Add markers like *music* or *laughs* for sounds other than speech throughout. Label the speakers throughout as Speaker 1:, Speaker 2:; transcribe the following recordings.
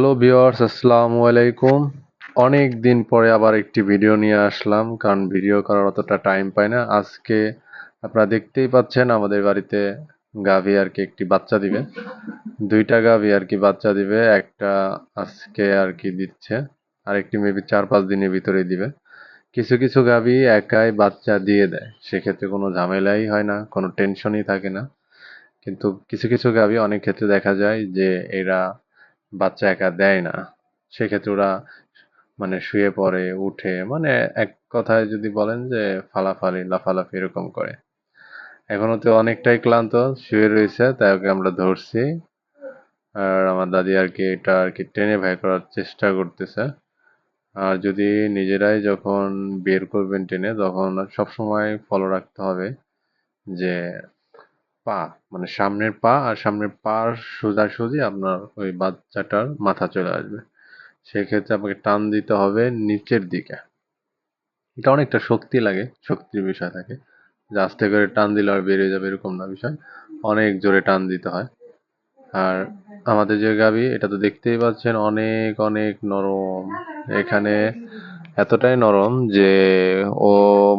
Speaker 1: Hello viewers, আসসালামু আলাইকুম। অনেক দিন পরে আবার একটি ভিডিও নিয়ে আসলাম, কারণ ভিডিও করার অতটা টাইম পাই না। আজকে আপনারা দেখতেই পাচ্ছেন, আমাদের বাড়িতে গাভী আর কি একটি বাচ্চা দিবে। দুইটা গাভী আর কি বাচ্চা দিবে, একটা আজকে আর কি দিচ্ছে, আর একটি মেবি চার পাঁচ দিনের ভিতরে দিবে। কিছু কিছু গাভী একাই বাচ্চা দিয়ে দেয়, সেক্ষেত্রে কোনো ঝামেলাই হয় না, কোনো টেনশনই থাকে না। কিন্তু কিছু কিছু গাভী অনেক ক্ষেত্রে দেখা যায় যে এরা বাচ্চা একা দেয় না, সেক্ষেত্রে ওরা মানে শুয়ে পড়ে, উঠে মানে এক কথায় যদি বলেন যে ফালাফালি, লাফালাফি এরকম করে। এখনও তো অনেকটাই ক্লান্ত, শুয়ে রয়েছে, তাই ওকে আমরা ধরছি। আর আমার দাদি আর কি এটা আর কি টেনে ভাই করার চেষ্টা করতেছে। আর যদি নিজেরাই যখন বের করবেন টেনে, তখন সবসময় ফলো রাখতে হবে যে পা মানে সামনের পা আর সামনের পার সোজাসুজি আপনার ওই বাচ্চাটার মাথা চলে আসবে। সেক্ষেত্রে আপনাকে টান দিতে হবে নিচের দিকে। এটা অনেকটা শক্তি লাগে, শক্তির বিষয় থাকে। যে আস্তে করে টান দিলে আর বেরিয়ে যাবে এরকম না বিষয়। অনেক জোরে টান দিতে হয়। আর আমাদের যে গাবি এটা তো দেখতেই পাচ্ছেন অনেক অনেক নরম। এখানে এতটাই নরম যে ও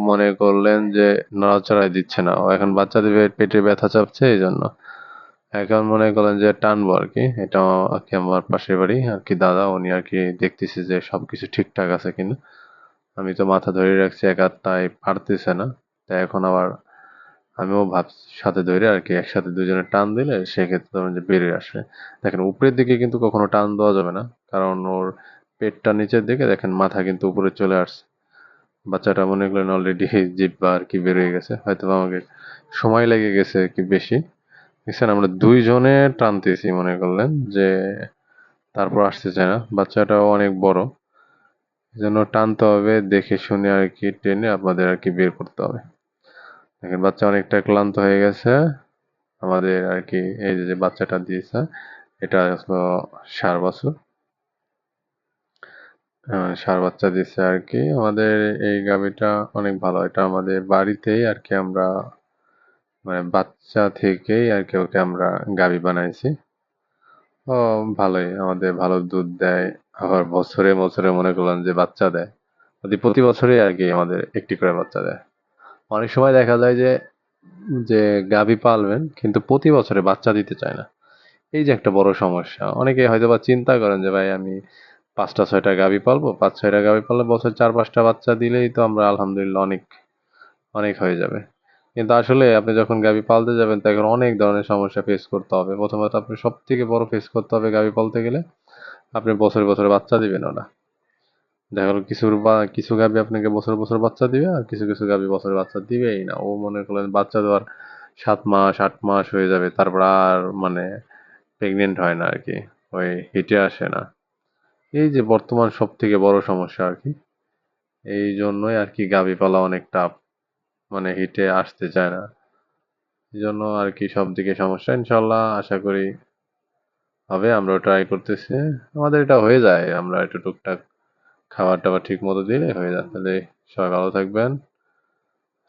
Speaker 1: মনে করলেন যে নড়াচড়াই দিচ্ছে না। ও এখন বাচ্চাদের পেটে ব্যথা চাপছে এই জন্য। এখন মনে করলেন যে টানবো আর কি। এটা আর কি আমার পাশের বাড়ি। আর কি দাদা, উনি আর কি দেখতেছে যে সব কিছু ঠিকঠাক আছে কিনা। আমি তো মাথা ধরে রাখছি, একা তাই পারতেছে না। তাই এখন আবার আমিও ভাব সাথে ধরে আর কি একসাথে দুজনে টান দিলে সেক্ষেত্রে ধরুন যে বেরিয়ে আসবে দেখেন, উপরের দিকে কিন্তু কখনো টান দেওয়া যাবে না। কারণ ওর পেটটা নিচের দিকে, দেখেন মাথা কিন্তু উপরে চলে আসছে। বাচ্চাটা মনে করলেন অলরেডি *laughs* জিব্বা আর কি বেরিয়ে গেছে। হয়তো আমাকে সময় লেগে গেছে কি বেশি। দেখছেন আমরা দুইজনে টানতেছি মনে করলেন যে তারপর আসতে চায় না। বাচ্চাটাও অনেক বড়। জন্য টানতে হবে, দেখে শুনে আর কি টেনে আপনাদের আর কি বের করতে হবে। দেখেন বাচ্চা অনেকটা ক্লান্ত হয়ে গেছে। আমাদের আর কি এই যে বাচ্চাটা দিয়েছে, এটা সার বছর। সার বাচ্চা দিচ্ছে আর কি আমাদের এই গাভিটা অনেক ভালো। এটা আমাদের বাড়িতেই আর কি আমরা মানে বাচ্চা থেকেই আর কি ওকে আমরা গাভি বানাইছি। ও, ভালোই। আমাদের ভালো দুধ দেয়। আবার বছরে বছরে মনে করলাম যে বাচ্চা দেয়। প্রতি প্রতি বছরই আর কি আমাদের একটি করে বাচ্চা দেয়। অনেক সময় দেখা যায় যে যে গাভী পালবেন কিন্তু প্রতি বছরে বাচ্চা দিতে চায় না। এই যে একটা বড় সমস্যা। অনেকে হয়তো বা চিন্তা করেন যে, ভাই, আমি পাঁচটা, ছয়টা গাভী পালবো, পাঁচ, ছয়টা গাভী পাললে বছর চার, পাঁচটা বাচ্চা দিলেই তো আমরা আলহামদুলিল্লাহ অনেক অনেক হয়ে যাবে। কিন্তু আসলে আপনি যখন গাভী পালতে যাবেন, তখন অনেক ধরনের সমস্যা ফেস করতে হবে। প্রথমত আপনি সব থেকে বড় ফেস করতে হবে গাভী পালতে গেলে, আপনি বছরে বছরে বাচ্চা দিবেন ওরা দেখা গেল কিছু বা, কিছু গাভী আপনাকে বছর বছর বাচ্চা দিবে, আর কিছু কিছু গাভী বছর বাচ্চা দিবেই না। ও মনে করলেন বাচ্চা দেওয়ার সাত মাস, আট মাস হয়ে যাবে, তারপর আর মানে প্রেগনেন্ট হয় না আর কি, ওই হিটে আসে না। এই যে বর্তমান সব থেকে বড় সমস্যা আর কি, এই জন্যই আর কি গাভী পালা অনেক টাফ মানে হিটে আসতে চায় না। এই জন্য আর কি সব দিকে সমস্যা ইনশাল্লাহ আশা করি হবে, আমরাও ট্রাই করতেছি। আমাদের এটা হয়ে যায়, আমরা একটু টুকটাক খাবার টাবার ঠিক মতো দিলে হয়ে যায়। তাহলে সবাই ভালো থাকবেন।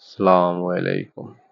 Speaker 1: আসসালামু আলাইকুম।